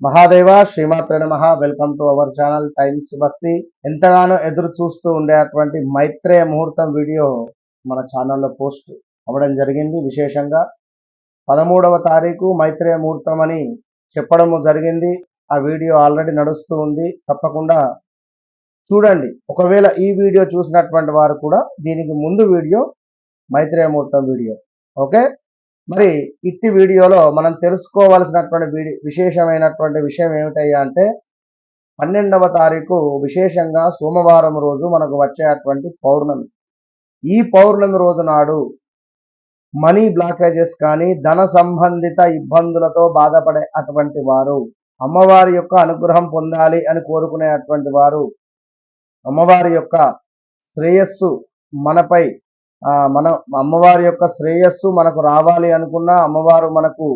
మహాదేవ శ్రీమాత్ర నమ. Welcome to our channel times Bhakti ఎంతగానో ఎదురు చూస్తూ ఉండేటువంటి మైత్రేయ ముహూర్తం వీడియో మన ఛానల్లో పోస్ట్ అవ్వడం జరిగింది. విశేషంగా పదమూడవ తారీఖు మైత్రేయ ముహూర్తం అని చెప్పడము జరిగింది. ఆ వీడియో ఆల్రెడీ నడుస్తూ ఉంది. తప్పకుండా చూడండి. ఒకవేళ ఈ వీడియో చూసినటువంటి వారు కూడా దీనికి ముందు వీడియో మైత్రేయ ముహూర్తం వీడియో. ఓకే మరి ఇట్టి వీడియోలో మనం తెలుసుకోవాల్సినటువంటి విశేషమైనటువంటి విషయం ఏమిటయ్యా అంటే పన్నెండవ తారీఖు విశేషంగా సోమవారం రోజు మనకు వచ్చేటువంటి పౌర్ణమి. ఈ పౌర్ణమి రోజు నాడు మనీ బ్లాకేజెస్ కానీ ధన సంబంధిత ఇబ్బందులతో బాధపడే అటువంటి వారు అమ్మవారి యొక్క అనుగ్రహం పొందాలి అని కోరుకునే అటువంటి వారు అమ్మవారి యొక్క శ్రేయస్సు మనపై మన అమ్మవారి యొక్క శ్రేయస్సు మనకు రావాలి అనుకున్నా అమ్మవారు మనకు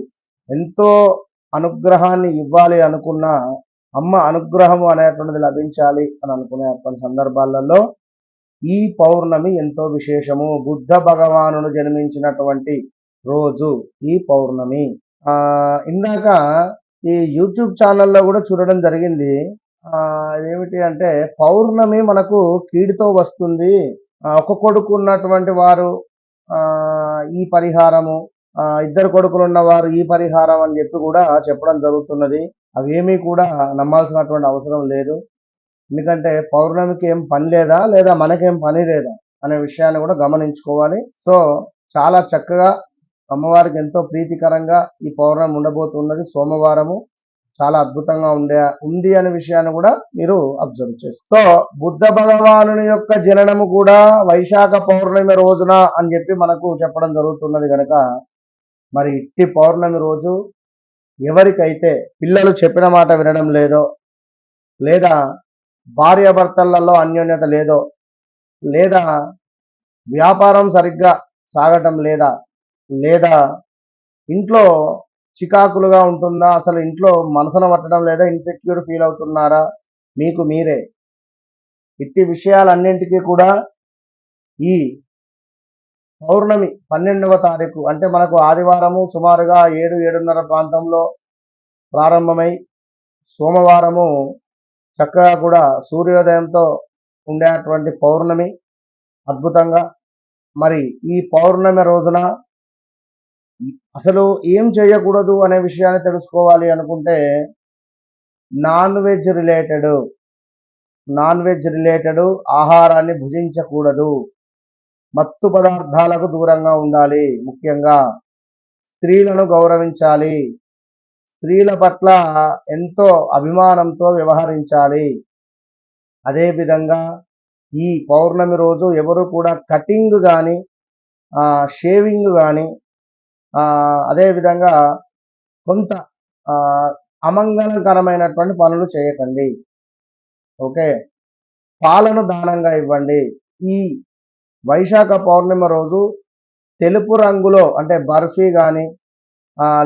ఎంతో అనుగ్రహాన్ని ఇవ్వాలి అనుకున్నా అమ్మ అనుగ్రహము అనేటువంటిది లభించాలి అని అనుకునేటువంటి సందర్భాలలో ఈ పౌర్ణమి ఎంతో విశేషము. బుద్ధ భగవానుడు జన్మించినటువంటి రోజు ఈ పౌర్ణమి. ఆ ఇందాక ఈ యూట్యూబ్ ఛానల్లో కూడా చూడడం జరిగింది. ఆ ఏమిటి అంటే పౌర్ణమి మనకు కీడుతో వస్తుంది. ఒక కొడుకు ఉన్నటువంటి వారు ఆ ఈ పరిహారము ఇద్దరు కొడుకులు ఉన్నవారు ఈ పరిహారం అని చెప్పి కూడా చెప్పడం జరుగుతున్నది. అవేమీ కూడా నమ్మాల్సినటువంటి అవసరం లేదు. ఎందుకంటే పౌర్ణమికి ఏం పని లేదా లేదా మనకేం పని లేదా అనే విషయాన్ని కూడా గమనించుకోవాలి. సో చాలా చక్కగా అమ్మవారికి ఎంతో ప్రీతికరంగా ఈ పౌర్ణమి ఉండబోతున్నది సోమవారము. చాలా అద్భుతంగా ఉండే ఉంది అనే విషయాన్ని కూడా మీరు అబ్జర్వ్ చేస్తారు. సో బుద్ధ భగవాను యొక్క జననము కూడా వైశాఖ పౌర్ణమి రోజున అని చెప్పి మనకు చెప్పడం జరుగుతున్నది కనుక మరి ఇట్టి పౌర్ణమి రోజు ఎవరికైతే పిల్లలు చెప్పిన మాట వినడం లేదో లేదా భార్యాభర్తలలో అన్యోన్యత లేదో లేదా వ్యాపారం సరిగ్గా సాగటం లేదా లేదా ఇంట్లో చికాకులుగా ఉంటుందా? అసలు ఇంట్లో మనసున పట్టడం లేదా ఇన్సెక్యూర్ ఫీల్ అవుతున్నారా? మీకు మీరే. ఇట్టి విషయాలన్నింటికీ కూడా ఈ పౌర్ణమి పన్నెండవ తారీఖు అంటే మనకు ఆదివారము సుమారుగా ఏడు ఏడున్నర ప్రాంతంలో ప్రారంభమై సోమవారము చక్కగా కూడా సూర్యోదయంతో ఉండేటువంటి పౌర్ణమి అద్భుతంగా. మరి ఈ పౌర్ణమి రోజున అసలు ఏం చేయకూడదు అనే విషయాన్ని తెలుసుకోవాలి అనుకుంటే non veg related non veg related ఆహారాన్ని భుజించకూడదు. మత్తు పదార్థాలకు దూరంగా ఉండాలి. ముఖ్యంగా స్త్రీలను గౌరవించాలి. స్త్రీల పట్ల ఎంతో అభిమానంతో వ్యవహరించాలి. అదేవిధంగా ఈ పౌర్ణమి రోజు ఎవరు కూడా కటింగ్ కానీ షేవింగ్ కానీ అదేవిధంగా కొంత అమంగళకరమైనటువంటి పనులు చేయకండి. ఓకే? పాలను దానంగా ఇవ్వండి. ఈ వైశాఖ పౌర్ణిమ రోజు తెలుపు రంగులో అంటే బర్ఫీ కానీ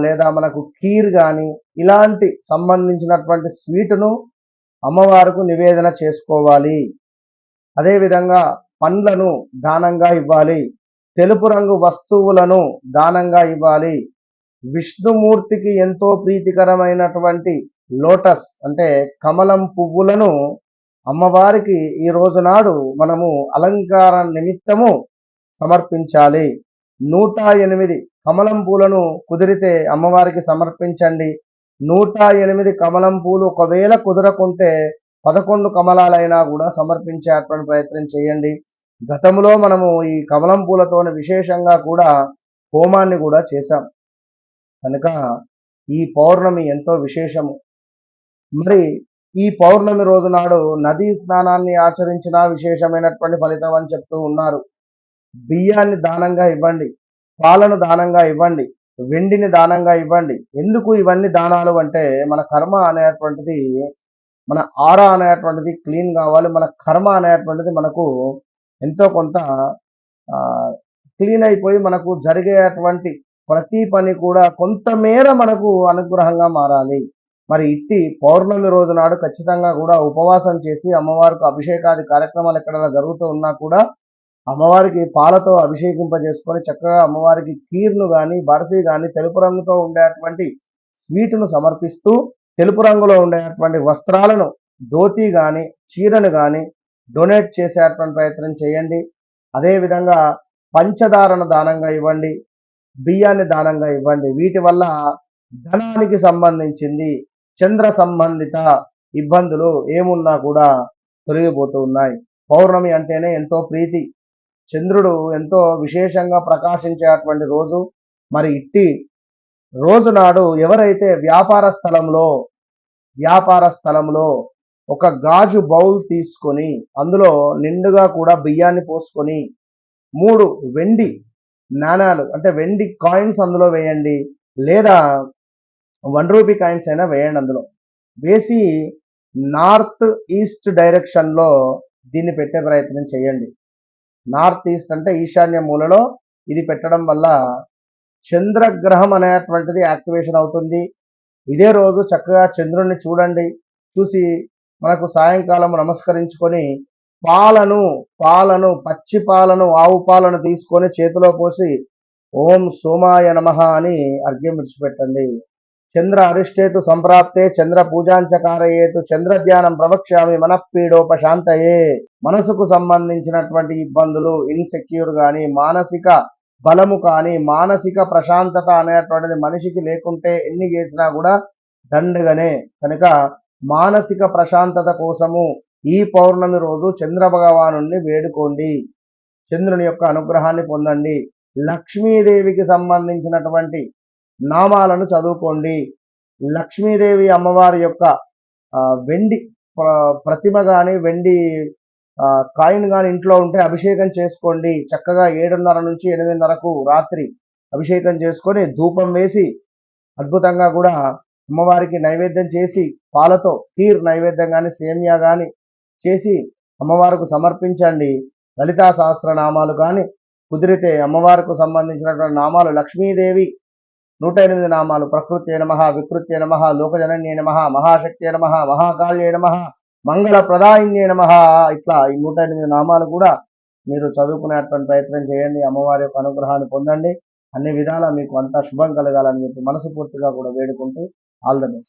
లేదా మనకు కీర్ కానీ ఇలాంటి సంబంధించినటువంటి స్వీటును అమ్మవారికి నివేదన చేసుకోవాలి. అదేవిధంగా పండ్లను దానంగా ఇవ్వాలి. తెలుపు రంగు వస్తువులను దానంగా ఇవ్వాలి. విష్ణుమూర్తికి ఎంతో ప్రీతికరమైనటువంటి లోటస్ అంటే కమలం పువ్వులను అమ్మవారికి ఈ రోజు నాడు మనము అలంకార నిమిత్తము సమర్పించాలి. నూట ఎనిమిది కమలం పూలను కుదిరితే అమ్మవారికి సమర్పించండి. నూట ఎనిమిది కమలం పూలు ఒకవేళ కుదరకుంటే పదకొండు కమలాలైనా కూడా సమర్పించేటువంటి ప్రయత్నం చేయండి. గతంలో మనము ఈ కమలం పూలతో విశేషంగా కూడా హోమాన్ని కూడా చేశాం. కనుక ఈ పౌర్ణమి ఎంతో విశేషము. మరి ఈ పౌర్ణమి రోజు నాడు నదీ స్నానాన్ని ఆచరించిన విశేషమైనటువంటి ఫలితం అని చెప్తూ ఉన్నారు. బియ్యాన్ని దానంగా ఇవ్వండి పాలను దానంగా ఇవ్వండి వెండిని దానంగా ఇవ్వండి. ఎందుకు ఇవన్నీ దానాలు అంటే మన కర్మ అనేటువంటిది మన ఆరా అనేటువంటిది క్లీన్ కావాలి మన కర్మ అనేటువంటిది మనకు ఎంతో కొంత క్లీన్ అయిపోయి మనకు జరిగేటువంటి ప్రతి పని కూడా కొంతమేర మనకు అనుగ్రహంగా మారాలి. మరి ఇట్టి పౌర్ణమి రోజు నాడు ఖచ్చితంగా కూడా ఉపవాసం చేసి అమ్మవారికి అభిషేకాది కార్యక్రమాలు ఎక్కడైనా జరుగుతూ ఉన్నా కూడా అమ్మవారికి పాలతో అభిషేకింపజేసుకొని చక్కగా అమ్మవారికి కీర్ను కానీ బర్ఫీ కానీ తెలుపు రంగుతో ఉండేటువంటి స్వీట్ను సమర్పిస్తూ తెలుపు రంగులో ఉండేటువంటి వస్త్రాలను ధోతి కానీ చీరను కానీ డొనేట్ చేసేటువంటి ప్రయత్నం చేయండి. అదేవిధంగా పంచదారను దానంగా ఇవ్వండి. బియ్యాన్ని దానంగా ఇవ్వండి. వీటి వల్ల ధనానికి సంబంధించింది చంద్ర సంబంధిత ఇబ్బందులు ఏమున్నా కూడా తొలగిపోతూ ఉన్నాయి. పౌర్ణమి అంటేనే ఎంతో ప్రీతి. చంద్రుడు ఎంతో విశేషంగా ప్రకాశించేటువంటి రోజు. మరి ఇట్టి రోజు నాడు ఎవరైతే వ్యాపార స్థలంలో వ్యాపార స్థలంలో ఒక గాజు బౌల్ తీసుకొని అందులో నిండుగా కూడా బియ్యాన్ని పోసుకొని మూడు వెండి నాణాలు అంటే వెండి కాయిన్స్ అందులో వేయండి లేదా వన్ రూపీ కాయిన్స్ అయినా వేయండి అందులో. వేసి నార్త్ ఈస్ట్ డైరెక్షన్లో దీన్ని పెట్టే ప్రయత్నం చేయండి. నార్త్ ఈస్ట్ అంటే ఈశాన్య మూలలో ఇది పెట్టడం వల్ల చంద్రగ్రహం అనేటువంటిది యాక్టివేషన్ అవుతుంది. ఇదే రోజు చక్కగా చంద్రుణ్ణి చూడండి చూసి మనకు సాయంకాలం నమస్కరించుకొని పాలను పాలను పచ్చి పాలను ఆవు పాలను తీసుకొని చేతిలో పోసి ఓం సోమాయ నమ అని అర్ఘ్యం విడిచిపెట్టండి. చంద్ర అరిష్టేతు సంప్రాప్తే చంద్ర పూజాంచకారయేతు చంద్ర ధ్యానం ప్రవక్ష్యామి మనఃపీడోపశాంతయే. మనసుకు సంబంధించినటువంటి ఇబ్బందులు ఇన్సెక్యూర్ కానీ మానసిక బలము కానీ మానసిక ప్రశాంతత అనేటువంటిది మనిషికి లేకుంటే ఎన్ని చేసినా కూడా దండగనే. కనుక మానసిక ప్రశాంతత కోసము ఈ పౌర్ణమి రోజు చంద్ర భగవాను వేడుకోండి. చంద్రుని యొక్క అనుగ్రహాన్ని పొందండి. లక్ష్మీదేవికి సంబంధించినటువంటి నామాలను చదువుకోండి. లక్ష్మీదేవి అమ్మవారి యొక్క వెండి ప్ర- ప్రతిమ కానీ వెండి కాయిన్ కానీ ఇంట్లో ఉంటే అభిషేకం చేసుకోండి. చక్కగా ఏడున్నర నుంచి ఎనిమిదిన్నరకు రాత్రి అభిషేకం చేసుకొని ధూపం వేసి అద్భుతంగా కూడా అమ్మవారికి నైవేద్యం చేసి పాలతో కీర్ నైవేద్యం కానీ సేమియా కానీ చేసి అమ్మవారికి సమర్పించండి. లలితా సహస్రనామాలు కానీ కుదిరితే అమ్మవారికి సంబంధించినటువంటి నామాలు లక్ష్మీదేవి నూట ఎనిమిది నామాలు ప్రకృతి నమ వికృత్య నమ లోకజనన్య నమ మహాశక్తి నమ మహాకాళ్య నమ మంగళ ప్రదాయిన్య నమ ఇట్లా ఈ నూట ఎనిమిది నామాలు కూడా మీరు చదువుకునేటువంటి ప్రయత్నం చేయండి. అమ్మవారి యొక్క అనుగ్రహాన్ని పొందండి. అన్ని విధాలా మీకు అంతా శుభం కలగాలని చెప్పి మనసుపూర్తిగా కూడా వేడుకుంటూ ऑल द बेस्ट